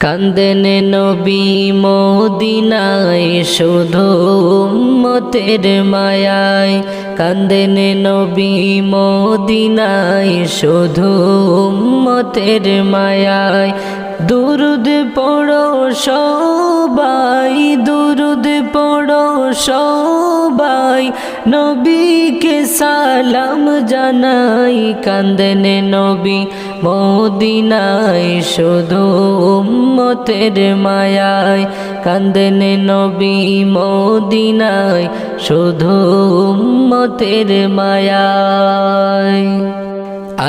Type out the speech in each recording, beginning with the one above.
কান্দেন নবী মদিনায় শুধু উম্মতের মায়ায়। কান্দেন নবী মদিনায় শুধু উম্মতের মায়ায়। দুরুদ পড়ো সবাই, দুরুদ পড়ো সবাই, নবীকে সালাম জানাই। কান্দেন নবী মদিনায় শুধু উম্মতের মায়ায় কান্দেন নবী মদিনায় শুধু উম্মতের মায়ায়।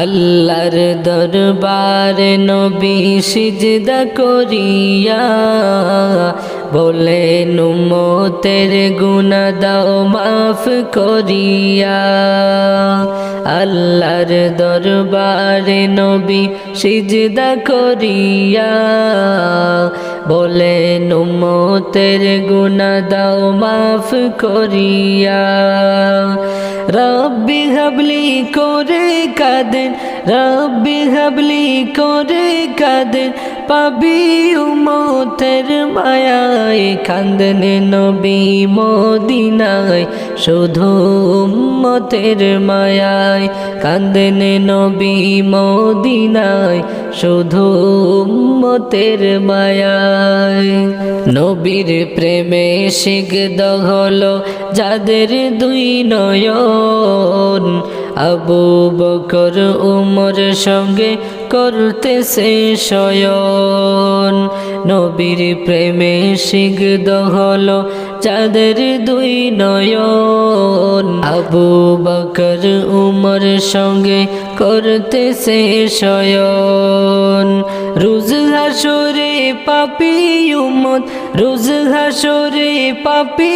আল্লাহর দরবারে নবী সিজদা করিয়া বলে, নুমতের গুণা দাও, মাফ করিয়া। আল্লাহর দরবারে নবী সিজদা করিয়া বলে, নুমতের গুণা দাও, মাফ করিয়া। রব্বি হাবলি করে কাদেন, রব্বি হাবলি করে কাদেন পাবি উমতের মায়ায় কান্দন নবী মদিনায়, শুধু উম্মতের মায়ায় কান্দন নবী মদিনায়, শুধু উম্মতের মায়ায়। নবীর প্রেমে শিগদ হলো যাদের দুই নয়ন আবু বকর উমর সঙ্গে করতে সে শয়ন। নবীর প্রেমে শিগদ হলো যাদের দুই নয়ন। আবু বকর উমর সঙ্গে করতে সে শয়ন। রুজ হাসরে পাপি উমত রুজ হাসরে পাপি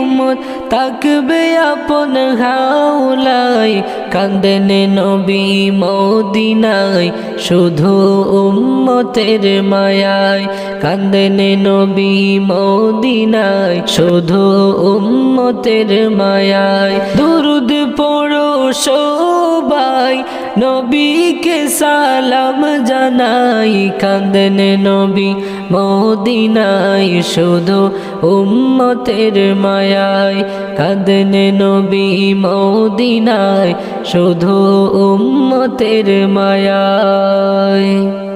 উমত তাকবে আপন হাউলাই কান্দেন নবী মদিনায়, শুধু উম্মতের মায়ায়। কান্দেন নবী মদিনায়, শুধু উম্মতের মায়ায়। দুরুদ পড়ো সবাই নবীকে সালাম জানাই কান্দেন নবী মদিনায় শুধু উম্মতের মায়ায়। কাঁদেন নবী মদিনায় শুধু উম্মতের মায়ায়।